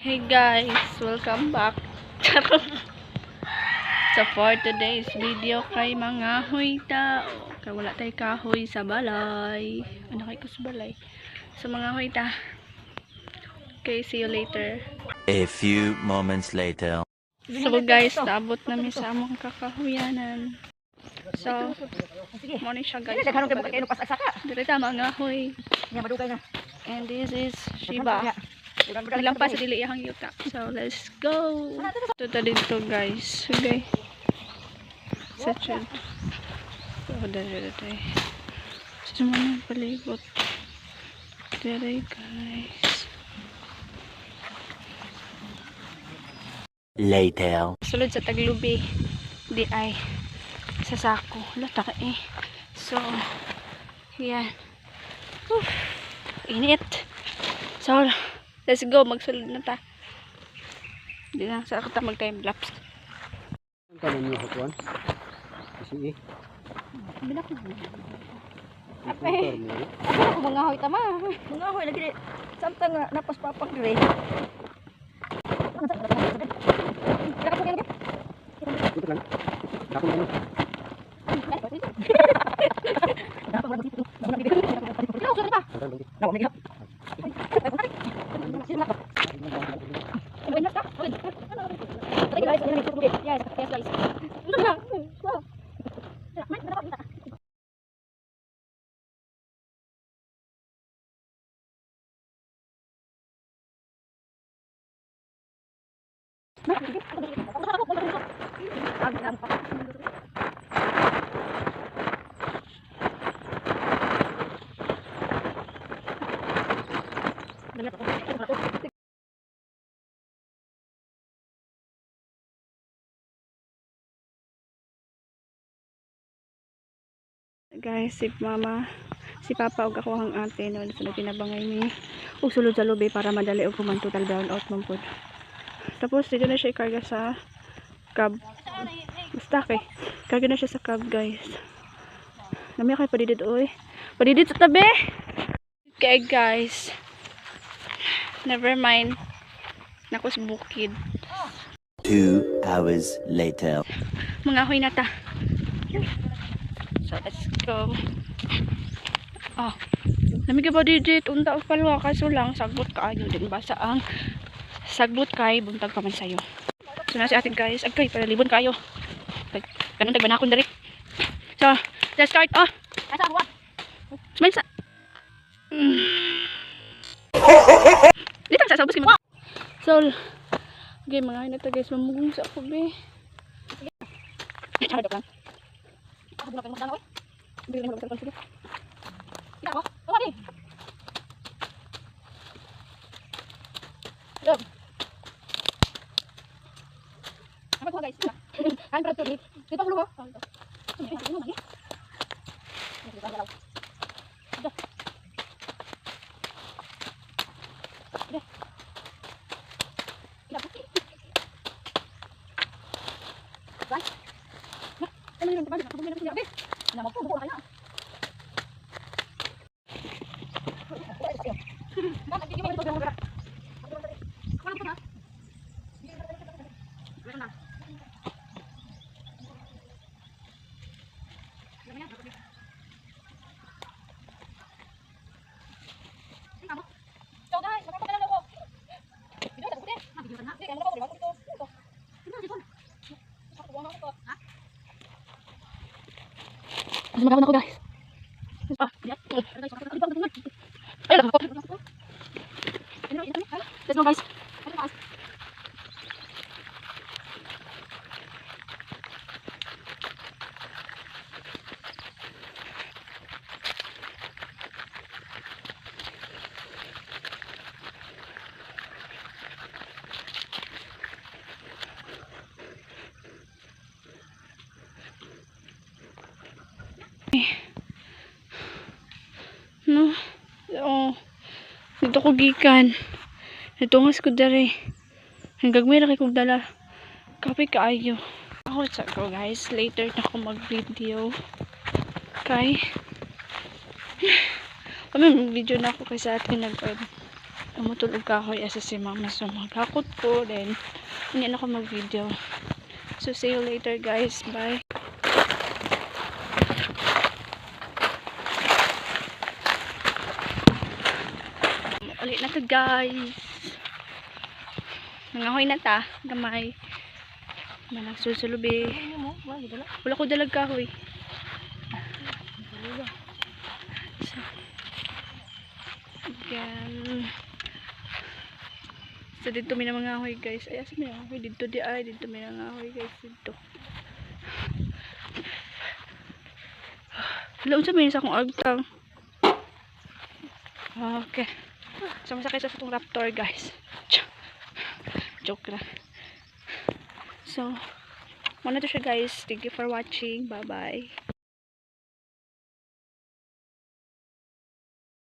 Hey guys, welcome back. so for today's video kay mga hoy tao. Kay wala tay kahoy sa balay. Ano kay ko sa balay? Sa mga hoy ta. Okay, see you later. A few moments later. So guys, naabot namin sa among kakahuyanan. So, mo ni siya guys. Daghanon kay kayo pas saka. Dito ta mga na. And this is Shiba. Ilang pa sa dili iyang yuta. So, let's go. Ito ta dito, guys. Okay. Sa chan. So, dali dito. Sa mga palibot. Dali, guys. Later. Sulod sa taglubi. Di ay sa sako. Lata eh. So, yan. Whew. Init. So, let's go. Magsulod na ta. Di na. Sa kita mag-time lapse. Ang kanan niyo hatuan. Kasi eh. Bila ko. Ape. Ako mga hoy tama. Mga hoy lagi di. Samtang nga napos papang dire. Ito lang. Ako lang. Nawa mga. Yes, yes guys. Guys, si mama, si papa ug ako ang ate no sa nagtinabangay mi. Ug sulod sa lubi para madali og kuman total brown out man pod. Tapos dito na siya ikarga sa cab. Basta kay. Karga na siya sa cab, guys. Nami kay padidid oy. Padidid sa tabi. Okay, guys. Never mind. Nakos bukid. Two hours later. Mga huy na ta. So, let's go. Oh. Lamig ba didit? Unta o palwa kaso lang sagbot kaayo din basa ang sagbot kay buntag pa man sayo. So na si atin guys, agkay para libon kayo. Tag kanang tagbanakon diri. So, let's start. Oh. Asa buwan? Smile sa. Mm. Dito sa sabos mo. So, okay, mga hinata guys, mamugong sa ako be. Charot lang. Ako na kayo magdano oy. Bili na lang. Ida ko. Tawa di. Love. Apa ko guys? Kan berat tuh. Dito ko lumo. Ano yun? Ano yun? Ano yun? Nama ko, buko na kaya. Bakit hindi mo ito gawin? Ano ba? Ano na? So guys, magpapakilala ko. Video sa puti. Video na. Hindi, ano ko, di ba? Ito. Ito. Ito, ito. Ako, buwan ako to. Ha? Mas magawan ako guys. Ah, guys, makakita ko dito. Ay, lang ako. Ito, ito. Let's go guys. Guys? No. Oh. Dito ko gikan. Natungas ko dere. Hanggang may kay kong dala. Kape kaayo. Ako sa ko guys. Later na ako mag-video. Kay. Kami mag-video na ako kasi atin nag Namutulog kahoy asa si mama. So maghakot ko. Then, hindi na ako mag-video. So, see you later guys. Bye. Ulit na to guys. Nangahoy na ta. Gamay. Manang susulubi. Ano mo? Wala, ko dalag kahoy. So, again. So, dito may mga guys. Ay, asa may ahoy? Dito di ay. Dito may mga ahoy guys. Dito. Wala, unsa may sa akong agtang. Okay. So, masakit sa itong raptor guys. Joke lang. So, muna to siya guys. Thank you for watching. Bye-bye.